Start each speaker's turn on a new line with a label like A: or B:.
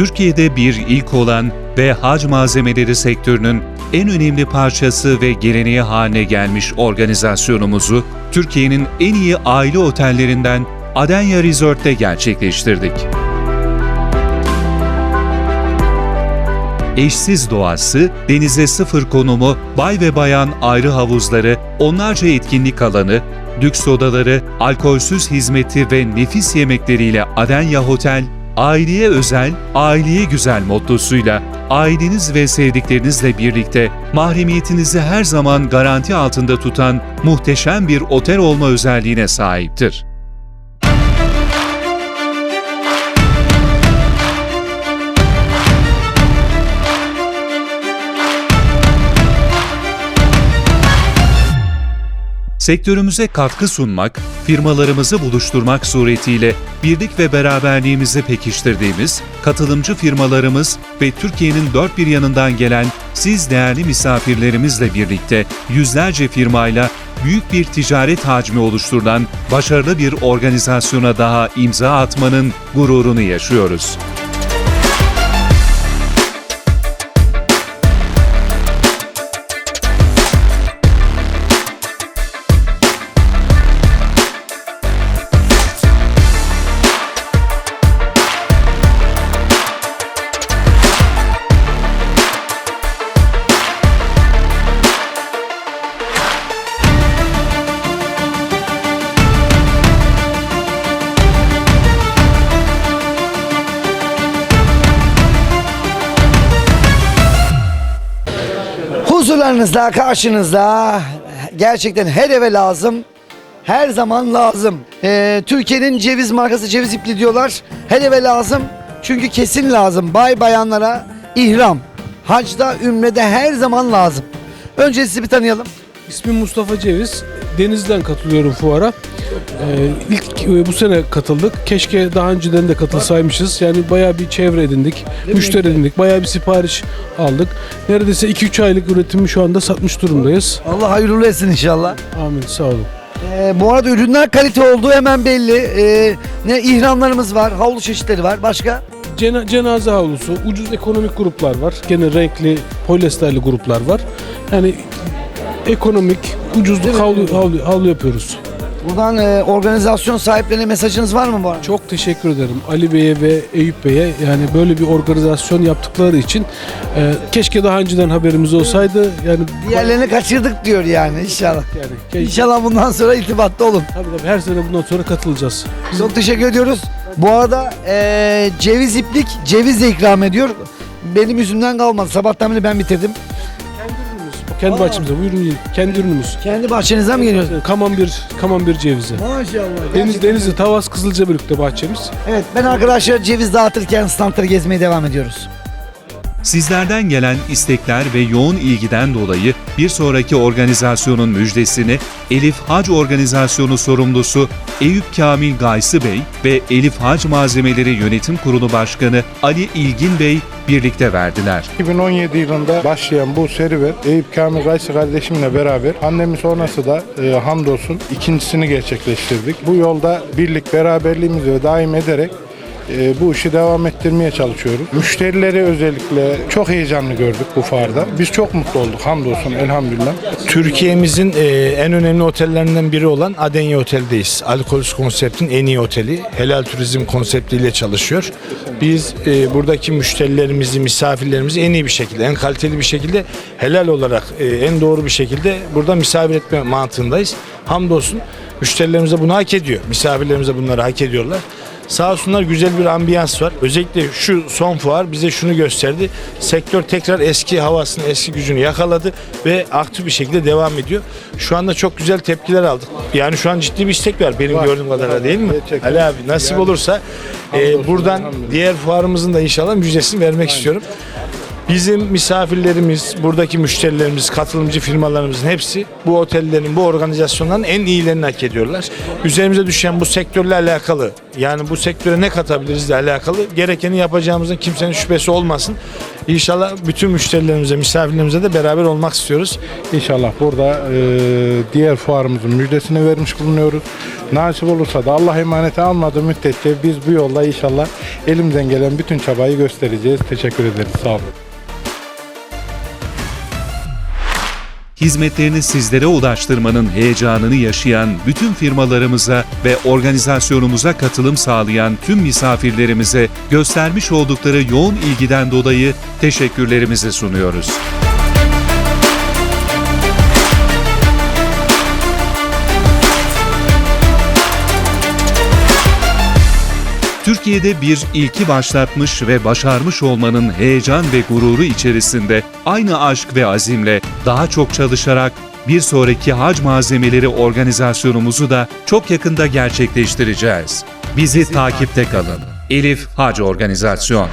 A: Türkiye'de bir ilk olan ve hac malzemeleri sektörünün en önemli parçası ve geleneği haline gelmiş organizasyonumuzu Türkiye'nin en iyi aile otellerinden Adenya Resort'te gerçekleştirdik. Eşsiz doğası, denize sıfır konumu, bay ve bayan ayrı havuzları, onlarca etkinlik alanı, lüks odaları, alkolsüz hizmeti ve nefis yemekleriyle Adenya Hotel, aileye özel, aileye güzel mottosuyla aileniz ve sevdiklerinizle birlikte mahremiyetinizi her zaman garanti altında tutan muhteşem bir otel olma özelliğine sahiptir. Sektörümüze katkı sunmak, firmalarımızı buluşturmak suretiyle birlik ve beraberliğimizi pekiştirdiğimiz katılımcı firmalarımız ve Türkiye'nin dört bir yanından gelen siz değerli misafirlerimizle birlikte yüzlerce firmayla büyük bir ticaret hacmi oluşturulan başarılı bir organizasyona daha imza atmanın gururunu yaşıyoruz.
B: Huzurlarınızda, karşınızda gerçekten her eve lazım. Her zaman lazım. Ee, Türkiye'nin ceviz markası ceviz ipli diyorlar. Her eve lazım. Çünkü kesin lazım. Bay bayanlara ihram. Hacda, ümrede her zaman lazım. Önce sizi bir tanıyalım.
C: İsmim Mustafa Ceviz. Deniz'den katılıyorum fuara. Ee, ilk e, bu sene katıldık. Keşke daha önceden de katılsaymışız. Yani bayağı bir çevre edindik, müşteri edindik, bayağı bir sipariş aldık. Neredeyse 2-3 aylık üretimi şu anda satmış durumdayız.
B: Allah hayırlı etsin inşallah.
C: Amin, sağ olun.
B: Ee, bu arada ürünler kalite olduğu hemen belli. Ee, ne ihramlarımız var, havlu çeşitleri var. Başka?
C: Cena- cenaze havlusu, ucuz ekonomik gruplar var. Gene renkli, polyesterli gruplar var. Yani ekonomik, ucuzluk havlu, havlu, havlu yapıyoruz.
B: Buradan e, organizasyon sahiplerine mesajınız var mı bu arada?
C: Çok teşekkür ederim Ali Bey'e ve Eyüp Bey'e yani böyle bir organizasyon yaptıkları için e, keşke daha önceden haberimiz olsaydı yani
B: Diğerlerini kaçırdık diyor yani inşallah.
C: yani keşke,
B: İnşallah bundan sonra irtibatta olun.
C: tabii tabii her sene bundan sonra katılacağız.
B: Çok teşekkür ediyoruz. Bu arada eee, ceviz iplik ceviz de ikram ediyor. Benim yüzümden kalmadı. Sabahtan beri ben bitirdim.
C: Kendi
B: Aa.
C: bahçemize bu ürün kendi ürünümüz.
B: Kendi bahçenizden mi geliyor?
C: Kaman bir kaman bir cevizi.
B: Maşallah.
C: Deniz Denizli Tavas Kızılca birlikte bahçemiz.
B: Evet ben arkadaşlar ceviz dağıtırken standları gezmeye devam ediyoruz.
A: Sizlerden gelen istekler ve yoğun ilgiden dolayı bir sonraki organizasyonun müjdesini Elif Hac Organizasyonu sorumlusu Eyüp Kamil Gaysı Bey ve Elif Hac Malzemeleri Yönetim Kurulu Başkanı Ali İlgin Bey birlikte verdiler.
D: 2017 yılında başlayan bu serüven Eyüp Kamil Gaysi kardeşimle beraber annemi sonrası da e, hamdolsun ikincisini gerçekleştirdik. Bu yolda birlik beraberliğimizi daim ederek bu işi devam ettirmeye çalışıyoruz. Müşterileri özellikle çok heyecanlı gördük bu fuarda. Biz çok mutlu olduk hamdolsun elhamdülillah.
E: Türkiye'mizin e, en önemli otellerinden biri olan Adenya Otel'deyiz. Alkolsüz konseptin en iyi oteli. Helal turizm konseptiyle çalışıyor. Biz e, buradaki müşterilerimizi, misafirlerimizi en iyi bir şekilde, en kaliteli bir şekilde helal olarak, e, en doğru bir şekilde burada misafir etme mantığındayız. Hamdolsun müşterilerimiz de bunu hak ediyor. Misafirlerimiz de bunları hak ediyorlar. Sağ olsunlar güzel bir ambiyans var. Özellikle şu son fuar bize şunu gösterdi. Sektör tekrar eski havasını, eski gücünü yakaladı ve aktif bir şekilde devam ediyor. Şu anda çok güzel tepkiler aldık. Yani şu an ciddi bir istek var benim
D: Var,
E: gördüğüm kadarıyla
D: var.
E: değil mi?
D: Gerçekten.
E: Ali abi nasip
D: Yani
E: olursa e, buradan diğer fuarımızın da inşallah müjdesini vermek istiyorum. Bizim misafirlerimiz, buradaki müşterilerimiz, katılımcı firmalarımızın hepsi bu otellerin, bu organizasyonların en iyilerini hak ediyorlar. Üzerimize düşen bu sektörle alakalı, yani bu sektöre ne katabiliriz de alakalı gerekeni yapacağımızın kimsenin şüphesi olmasın. İnşallah bütün müşterilerimize, misafirlerimize de beraber olmak istiyoruz.
D: İnşallah burada e, diğer fuarımızın müjdesini vermiş bulunuyoruz. Nasip olursa da Allah emaneti almadığı müddetçe biz bu yolda inşallah elimizden gelen bütün çabayı göstereceğiz. Teşekkür ederiz. Sağ olun.
A: Hizmetlerini sizlere ulaştırmanın heyecanını yaşayan bütün firmalarımıza ve organizasyonumuza katılım sağlayan tüm misafirlerimize göstermiş oldukları yoğun ilgiden dolayı teşekkürlerimizi sunuyoruz. Türkiye'de bir ilki başlatmış ve başarmış olmanın heyecan ve gururu içerisinde aynı aşk ve azimle daha çok çalışarak bir sonraki hac malzemeleri organizasyonumuzu da çok yakında gerçekleştireceğiz. Bizi takipte kalın. Elif Hac Organizasyon